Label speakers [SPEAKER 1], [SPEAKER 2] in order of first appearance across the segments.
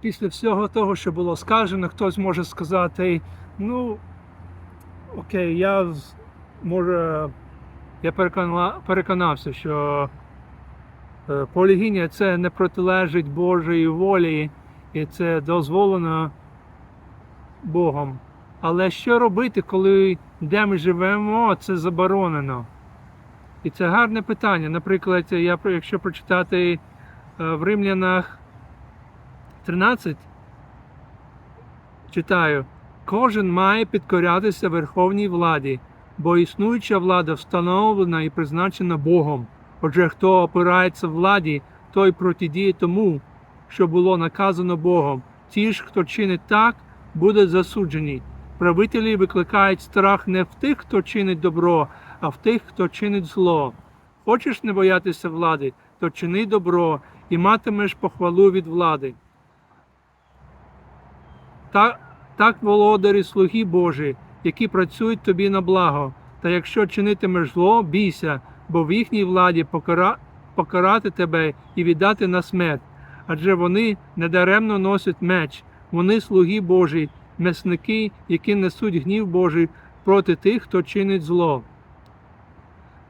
[SPEAKER 1] після всього того, що було сказано, хтось може сказати, ну окей, я може, я переконався, що е, полігіння це не протилежить Божої волі, і це дозволено Богом. Але що робити, коли де ми живемо, це заборонено? І це гарне питання. Наприклад, я, якщо прочитати е, в Римлянах 13, читаю, кожен має підкорятися верховній владі, бо існуюча влада встановлена і призначена Богом. Отже, хто опирається владі, той протидіє тому, що було наказано Богом. Ті ж, хто чинить так, будуть засуджені. Правителі викликають страх не в тих, хто чинить добро, а в тих, хто чинить зло. Хочеш не боятися влади, то чини добро і матимеш похвалу від влади. Так, так володарі слуги Божі, які працюють тобі на благо. Та якщо чинитимеш зло, бійся, бо в їхній владі покара... покарати тебе і віддати на смерть. Адже вони недаремно носять меч, вони слуги Божі, месники, які несуть гнів Божий проти тих, хто чинить зло.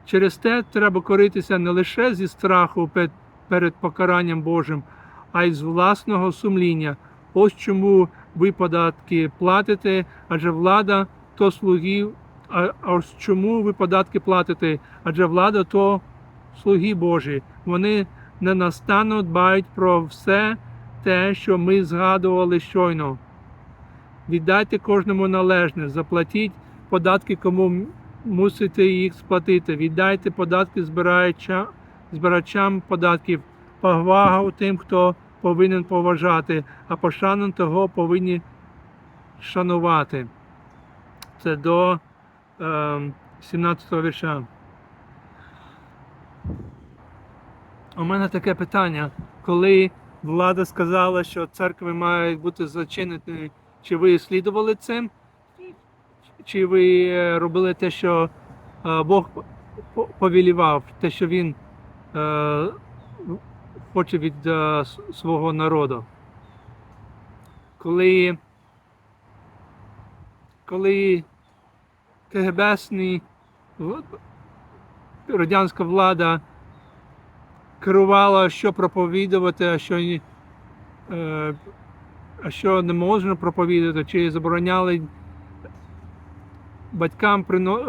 [SPEAKER 1] Через те треба коритися не лише зі страху пе- перед покаранням Божим, а й з власного сумління. Ось чому ви податки платите, адже влада то слуги, а ось чому ви податки платите, адже влада то слуги Божі. Вони ненастанно дбають про все те, що ми згадували щойно. Віддайте кожному належне, заплатіть податки, кому мусите їх сплатити. Віддайте податки збирачам податків, повагу тим, хто повинен поважати, а пошану того повинні шанувати. Це до е, 17 вірша. У мене таке питання. Коли влада сказала, що церкви мають бути зачинені, чи ви слідували цим? Чи ви е, робили те, що е, Бог по- повелівав, те, що Він е, хоче від е, свого народу? Коли, коли КГБсні радянська влада керувала, що проповідувати, а що, е, а що не можна проповідати, чи забороняли батькам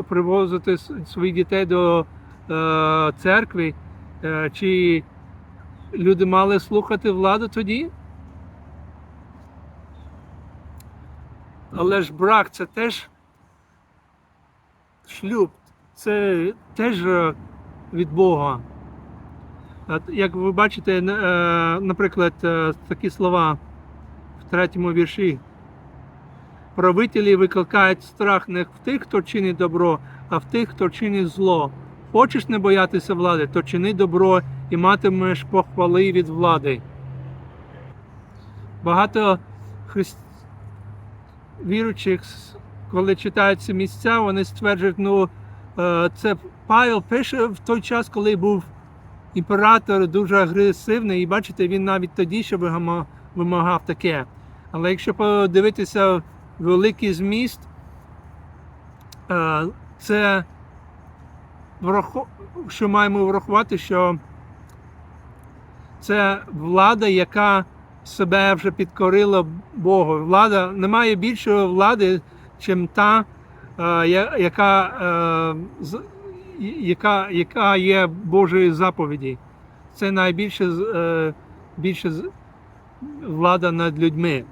[SPEAKER 1] привозити своїх дітей до е, церкви, е, чи люди мали слухати владу тоді? Але ж брак це теж шлюб, це теж е, від Бога. Як ви бачите, е, наприклад, е, такі слова в третьому вірші. Правителі викликають страх не в тих, хто чинить добро, а в тих, хто чинить зло. Хочеш не боятися влади, то чини добро і матимеш похвали від влади. Багато христ... віруючих, коли читають ці місця, вони стверджують, ну е, це Павел пише в той час, коли був імператор дуже агресивний, і бачите, він навіть тоді ще вимагав таке. Але якщо подивитися великий зміст, е, це що маємо врахувати, що це влада, яка себе вже підкорила Богу. Влада немає більшої влади, чим та, е, яка, е, яка, яка є Божої заповіді. Це найбільше з- е, більше влада над людьми.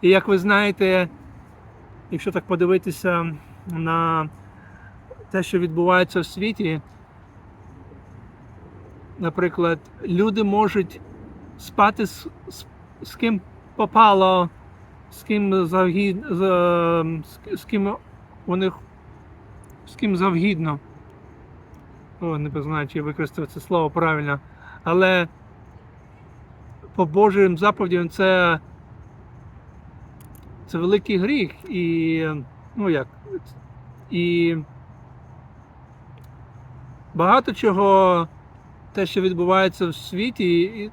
[SPEAKER 1] І як ви знаєте, якщо так подивитися на те, що відбувається в світі, наприклад, люди можуть спати з, з, з ким попало, з ким завгід, з, з, з ким них з ким завгідно. О, не знаю, чи використав це слово правильно. Але по Божим заповідям це, це великий гріх. І ну як, і багато чого те, що відбувається в світі, і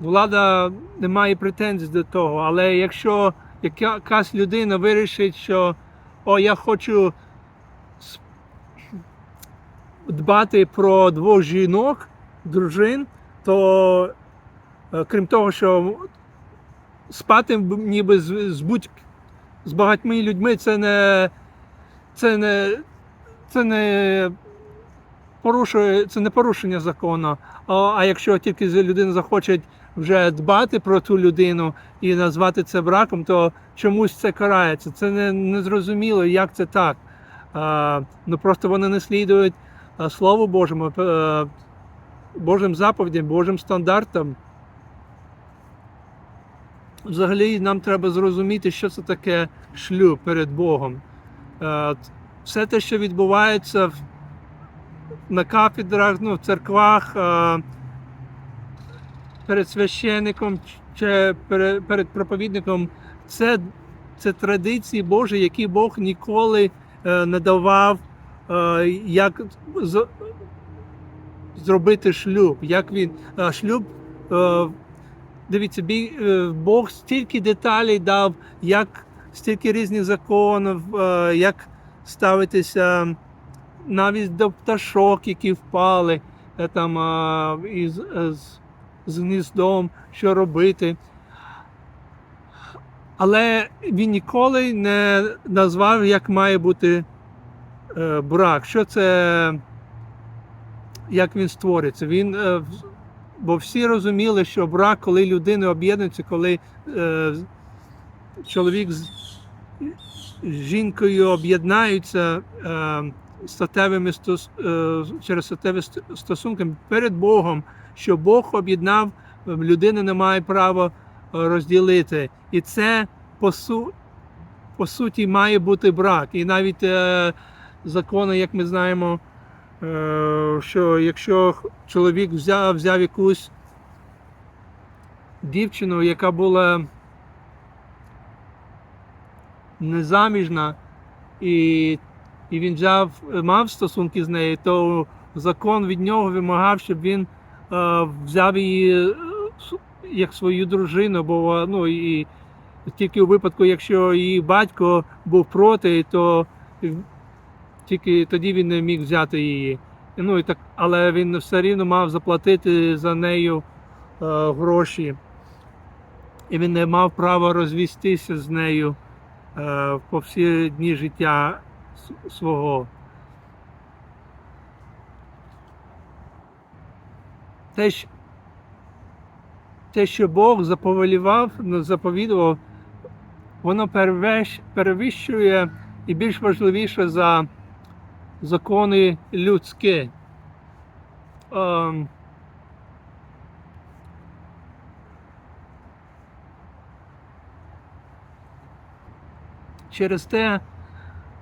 [SPEAKER 1] влада не має претензій до того. Але якщо якась людина вирішить, що о, я хочу дбати про двох жінок, дружин, то е, крім того, що спати ніби з, будь з багатьма людьми, це не це не це не порушує, це не порушення закону. А, якщо тільки людина захоче вже дбати про ту людину і назвати це браком, то чомусь це карається. Це не, не зрозуміло, як це так. А, ну просто вони не слідують Слову Божому, е, Божим заповідям, Божим стандартам. Взагалі нам треба зрозуміти, що це таке шлюб перед Богом. Е, Все те, що відбувається в- на кафедрах, ну, в церквах, е, перед священником чи перед проповідником, це, це традиції Божі, які Бог ніколи е, не давав, е, як зробити шлюб. Як він, шлюб Дивіться, Бог стільки деталей дав, як стільки різних законів, як ставитися навіть до пташок, які впали е, там із, е, з, з гніздом, що робити. Але він ніколи не назвав, як має бути е, брак. Що це, як він створиться. Він Бо всі розуміли, що брак, коли людини об'єднуються, коли чоловік з жінкою об'єднаються статевими е, через статеві ст- стосунки перед Богом, що Бог об'єднав, е, людина не має права е, розділити. І це по, су, по суті має бути брак. І навіть е, закони, як ми знаємо, Е, що якщо чоловік взяв, взяв якусь дівчину, яка була незаміжна, і, і він взяв, мав стосунки з нею, то закон від нього вимагав, щоб він е, взяв її е, як свою дружину, бо ну, і тільки у випадку, якщо її батько був проти, то тільки тоді він не міг взяти її. Ну, і так, але він все рівно мав заплатити за нею е, гроші. І він не мав права розвістися з нею е, по всі дні життя свого. Те, те, що Бог заповелівав, заповідував, воно перевищує і більш важливіше за закони людські. Ем, через те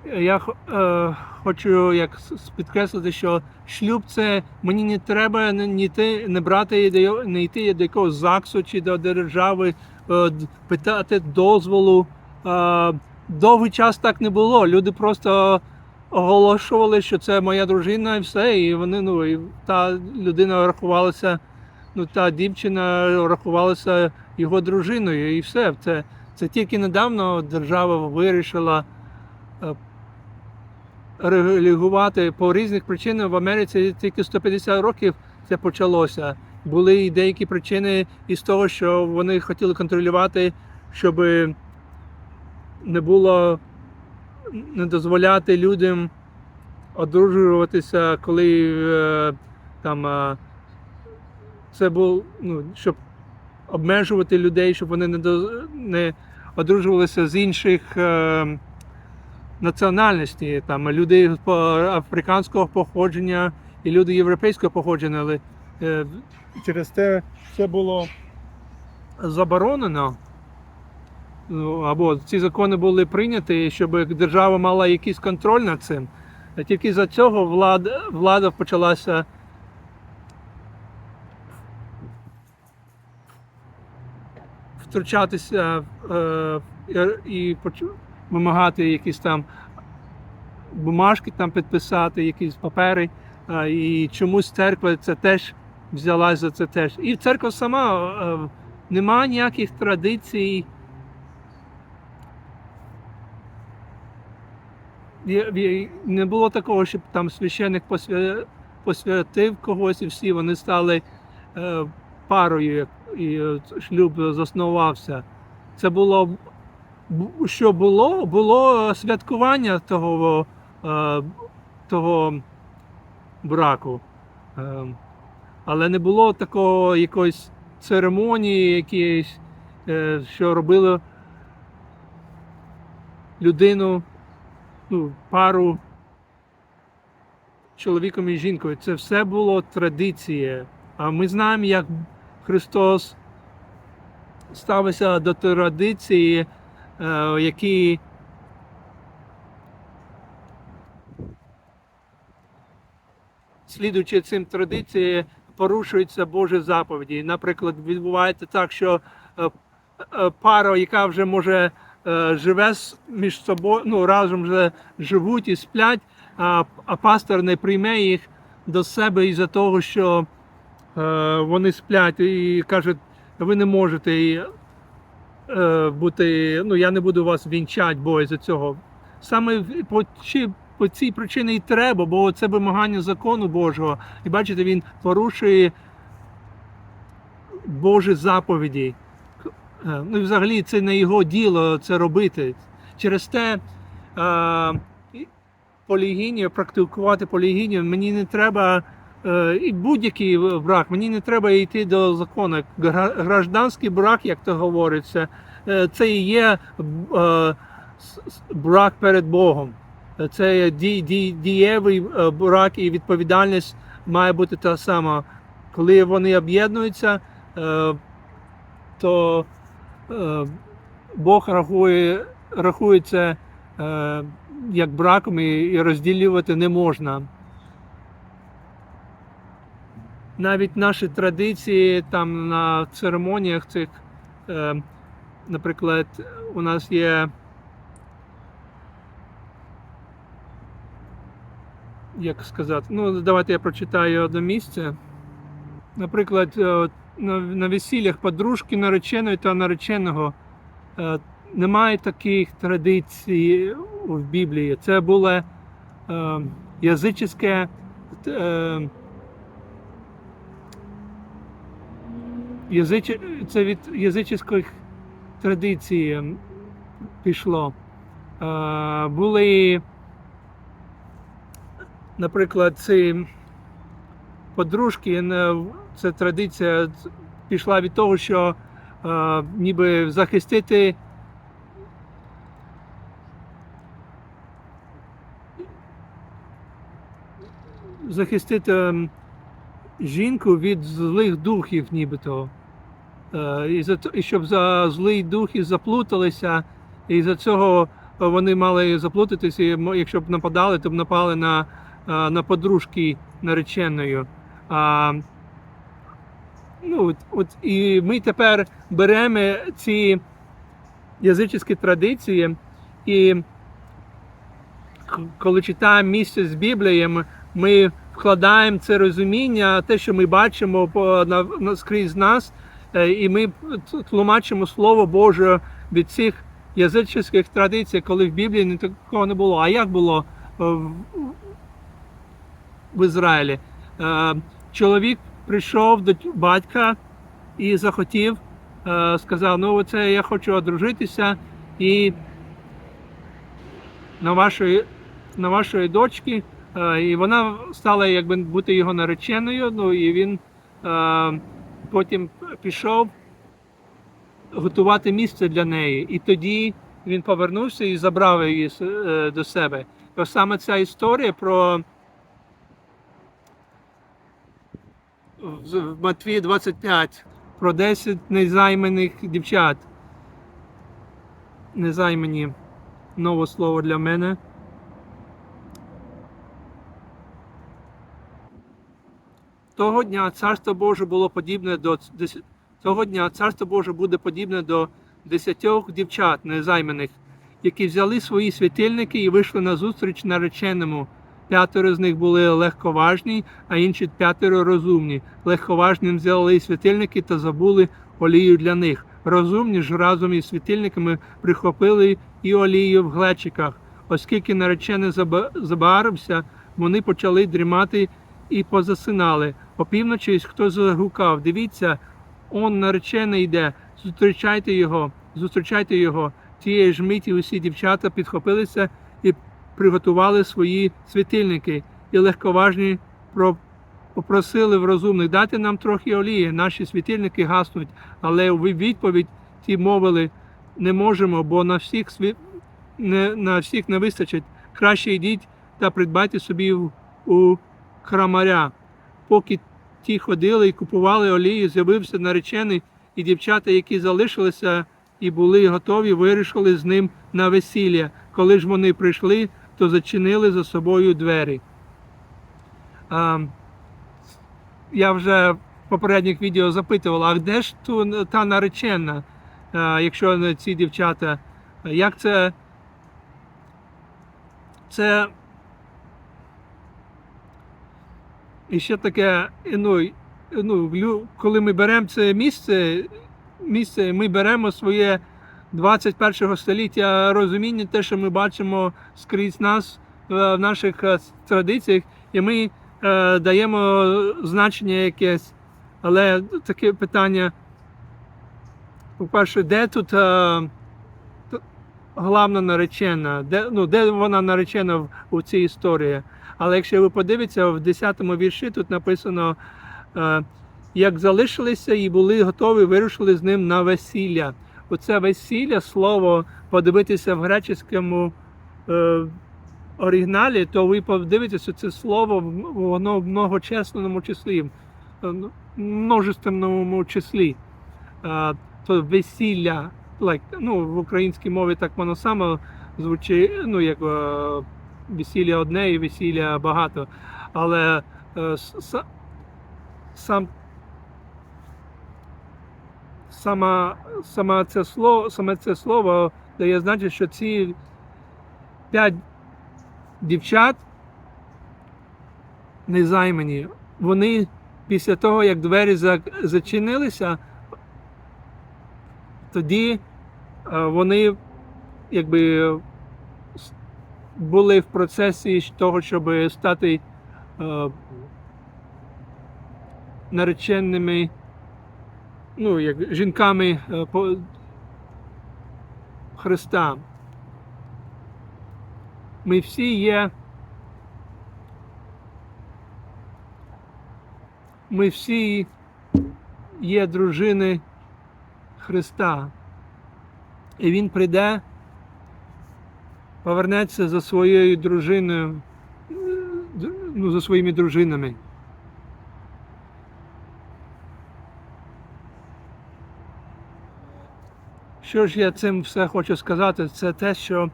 [SPEAKER 1] я е, хочу як підкреслити, що шлюб це мені не треба не, йти, не брати не йти до якогось ЗАГСу чи до держави, е, питати дозволу. Е, довгий час так не було. Люди просто оголошували, що це моя дружина, і все. І вони, ну, і та людина рахувалася, ну, та дівчина рахувалася його дружиною, і все. Це, це тільки недавно держава вирішила регулювати по різних причинах в Америці тільки 150 років це почалося. Були і деякі причини із того, що вони хотіли контролювати, щоб не було не дозволяти людям одружуватися, коли е, там е, це був, ну, щоб обмежувати людей, щоб вони не, до, не одружувалися з інших національностей. Там люди африканського походження і люди європейського походження, але е, через те це було заборонено. Ну, або ці закони були прийняті, щоб держава мала якийсь контроль над цим. А тільки за цього влада, влада почалася втручатися е, і вимагати якісь там бумажки там підписати, якісь папери І чомусь церква це теж взялась за це теж. І церква сама е, нема ніяких традицій. Не було такого, щоб там священик посвятив когось, і всі вони стали е, парою, і е, шлюб заснувався. Це було бу- що було? Було святкування того, е, того браку. Е, але не було такого якоїсь церемонії, якоїсь, е, що робили людину, ну, пару чоловіком і жінкою. Це все було традиція. А ми знаємо, як Христос ставився до традиції, е, які слідуючи цим традиціям, порушуються Божі заповіді. Наприклад, відбувається так, що е, е, пара, яка вже може е, живе між собою, ну разом вже живуть і сплять, а, пастор не прийме їх до себе із-за того, що е, вони сплять і кажуть, ви не можете е, бути, ну я не буду вас вінчати, бо із-за цього. Саме по, чи, по цій причині і треба, бо це вимагання закону Божого. І бачите, він порушує Божі заповіді. Е, Ну і взагалі це не його діло це робити. Через те е, полігінію, практикувати полігінію, мені не треба. Е, І будь-який брак, мені не треба йти до закону. Гра- Гражданський брак, як то говориться, е, це і є е, брак перед Богом. Це дієвий брак і відповідальність має бути та сама. Коли вони об'єднуються, то Бог рахує, рахує це е, як браком і розділювати не можна. Навіть наші традиції там на церемоніях цих, е, наприклад, у нас є. Як сказати, ну давайте я прочитаю одне місце. Наприклад, е, на, весіллях подружки нареченої та нареченого е, немає таких традицій в Біблії. Це було е, язичське е, язич, це від язичських традицій пішло. Е, були, наприклад, ці подружки, це традиція пішла від того, що е, ніби захистити захистити жінку від злих духів, нібито. Е, і, за, і щоб за злі духи заплуталися, і за цього вони мали заплутатися, і якщо б нападали, то б напали на, е, на подружки нареченою. А, ну, от, от, і ми тепер беремо ці язичні традиції, і коли читаємо місце з Біблії, ми- вкладаємо це розуміння, те, що ми бачимо по, на, на, скрізь нас, е, і ми тлумачимо Слово Боже від цих язичних традицій, коли в Біблії такого не було. А як було е, в, Ізраїлі? Е, Чоловік прийшов до батька і захотів, е, сказав: ну, оце я хочу одружитися і на вашої, на вашої дочки. Е, І вона стала якби бути його нареченою. Ну і він е, потім пішов готувати місце для неї. І тоді він повернувся і забрав її е, до себе. То саме ця історія про в Матвії 25 про 10 незайманих дівчат. Незаймані нове слово для мене. Того дня царство Боже було подібне до того дня царство Боже буде подібне до десятьох дівчат незайманих, які взяли свої світильники і вийшли на зустріч нареченому. П'ятеро з них були легковажні, а інші п'ятеро розумні. Легковажним взяли світильники та забули олію для них. Розумні ж разом із світильниками прихопили і олію в глечиках. Оскільки наречений заба- забарився, вони почали дрімати і позасинали. Опівночі хтось загукав: Дивіться, он наречений йде, зустрічайте його, зустрічайте його. Тієї ж миті усі дівчата підхопилися і приготували свої світильники, і легковажні попросили в розумних дати нам трохи олії. Наші світильники гаснуть, але у відповідь ті мовили не можемо, бо на всіх сві... не, на всіх не вистачить. Краще йдіть та придбайте собі у, крамаря. Поки ті ходили і купували олію, з'явився наречений, і дівчата, які залишилися і були готові, вирішили з ним на весілля. Коли ж вони прийшли, то зачинили за собою двері. А, я вже в попередніх відео запитував, а де ж ту, та наречена, а, якщо ці дівчата, як це. Це і ще таке, ну, ну, коли ми беремо це місце, місце, ми беремо своє 21 століття розуміння, те, що ми бачимо скрізь нас е, в наших е, традиціях, і ми е, даємо значення якесь. Але таке питання, по-перше, де тут е, головна наречена, де, ну, де вона наречена в, у цій історії? Але якщо ви подивитеся, в 10-му вірші тут написано, е, як залишилися і були готові, вирушили з ним на весілля. Оце весілля, слово подивитися в греческому е, оригіналі, то ви подивитеся, це слово воно в многочисленному числі, в множественному числі. Е, то весілля, like, ну, в українській мові так воно саме звучить, ну, як е, весілля одне і весілля багато. Але е, сам сама, сама це слово, саме це слово дає значить, що ці п'ять дівчат незаймані, вони після того, як двері за- зачинилися, тоді е, вони якби були в процесі того, щоб стати е, нареченими, ну, як жінками е, по Христа. Ми всі є. Ми всі є дружини Христа. І Він прийде, повернеться за своєю дружиною, ну, за своїми дружинами. Що ж я цим все хочу сказати? Це те, що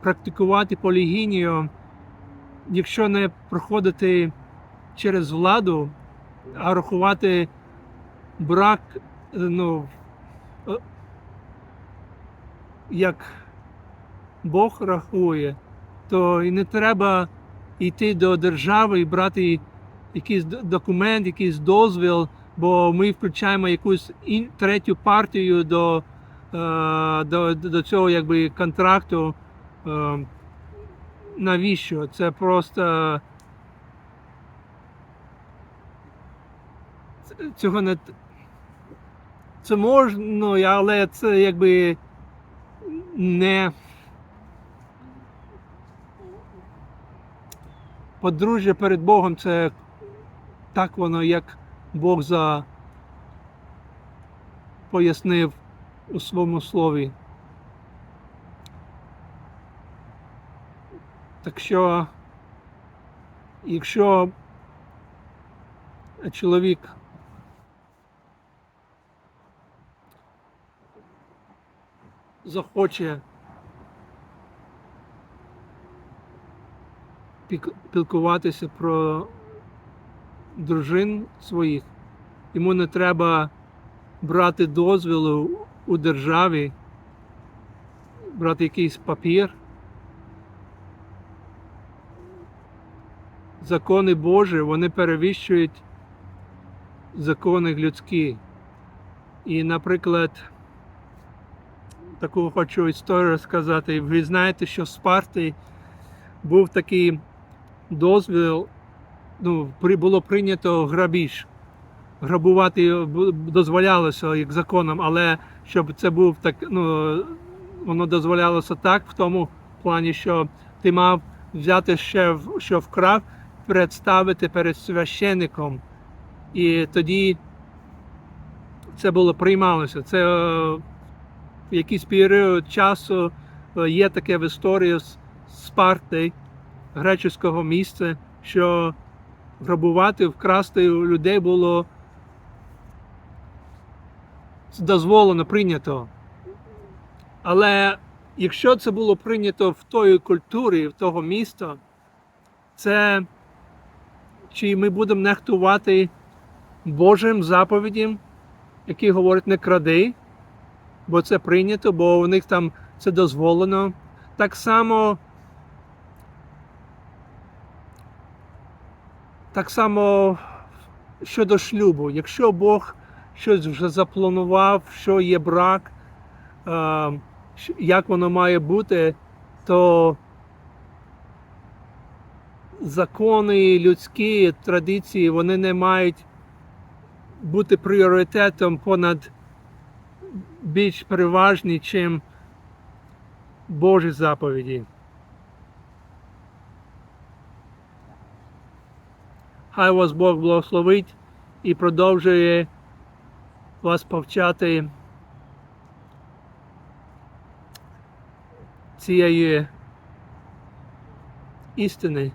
[SPEAKER 1] практикувати полігінію, якщо не проходити через владу, а рахувати брак, ну, е, як Бог рахує, то і не треба йти до держави і брати якийсь документ, якийсь дозвіл, бо ми включаємо якусь ін- третю партію до, е, до, до цього якби, контракту. Е, навіщо? Це просто цього не це можна, але це якби не подружжя перед Богом це так воно, як Бог за пояснив у своєму слові. Так що, якщо чоловік захоче пілкуватися про дружин своїх, йому не треба брати дозволу у державі, брати якийсь папір. закони Божі, вони перевищують закони людські. І, наприклад, таку хочу історію розказати. Ви знаєте, що в Спарті був такий дозвіл, ну, було прийнято грабіж. Грабувати дозволялося як законом, але щоб це був так, ну, воно дозволялося так, в тому плані, що ти мав взяти ще, що вкрав, представити перед священником. І тоді це було приймалося. Це е, в якийсь період часу е, є таке в історії з Спарти, греческого місця, що грабувати, вкрасти у людей було дозволено, прийнято. Але якщо це було прийнято в тої культурі, в того міста, це чи ми будемо нехтувати Божим заповідям, які говорять не кради, бо це прийнято, бо у них там це дозволено. Так само, так само щодо шлюбу. Якщо Бог щось вже запланував, що є брак, як воно має бути, то закони людські традиції вони не мають бути пріоритетом понад більш переважні, чим Божі заповіді. Хай вас Бог благословить і продовжує вас повчати цієї істини.